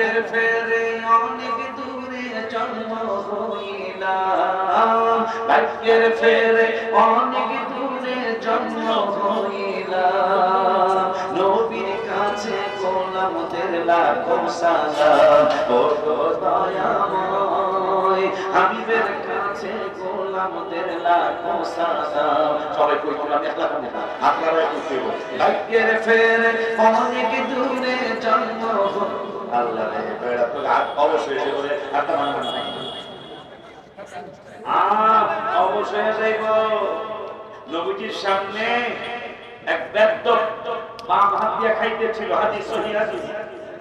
ভাগ্যের ফেরে অনেক দূরে জন্ম হইলাম। ভাগ্যের ফেরে অনেক দূরে জন্ম নবীর কাছে গোলাম লাখো সালাম। ও দয়াময় হাবিবের কাছে দের লাখো সালাম সবাই কই আমি একলা কাম না আপনারা কই ভাগ্যের ফেরে অনেক দূরে জন্ম আল্লাহ রে বেড়া তো অবশ্যই এসে বলে একটা মানুষ নাই। আহ, অবশ্যই যাইব নবীজির সামনে এক ব্যক্ত বাম হাত দিয়ে খাইতেছিল হাদিস সহি হাদিস।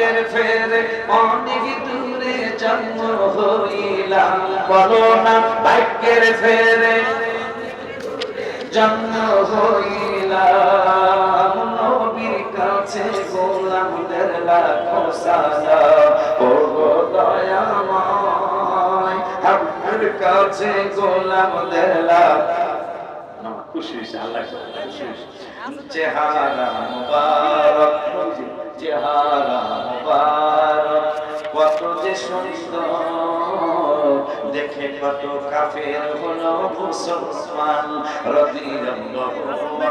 ভাগ্যের ফেরে অনেক দূরে জন্ম হইলাম। বলো না ভাগ্যের ফেরে জন্ম হইলাম। নবীর কাছে গোলামদের লাখো সালাম। ও গো দয়াময় আপনার কাছে গোলামদের লাখ। খুশি হয়েছে আল্লাহ চেহারা মুবারক। দেখে কত কাফের হলো মুসলমান। রাদিয়াল্লাহু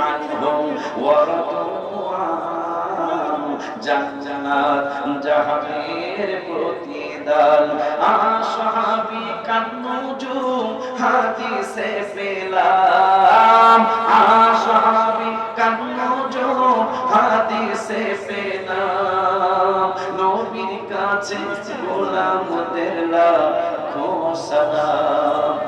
আনহুম ওয়া রাদু আনহু জান্নাত কান্নুজুম হাদিসে পেলাম। আশহাবি কান্নুজুম হাদিসে পেলাম। কাছে গোলামদের লাখো সালাম।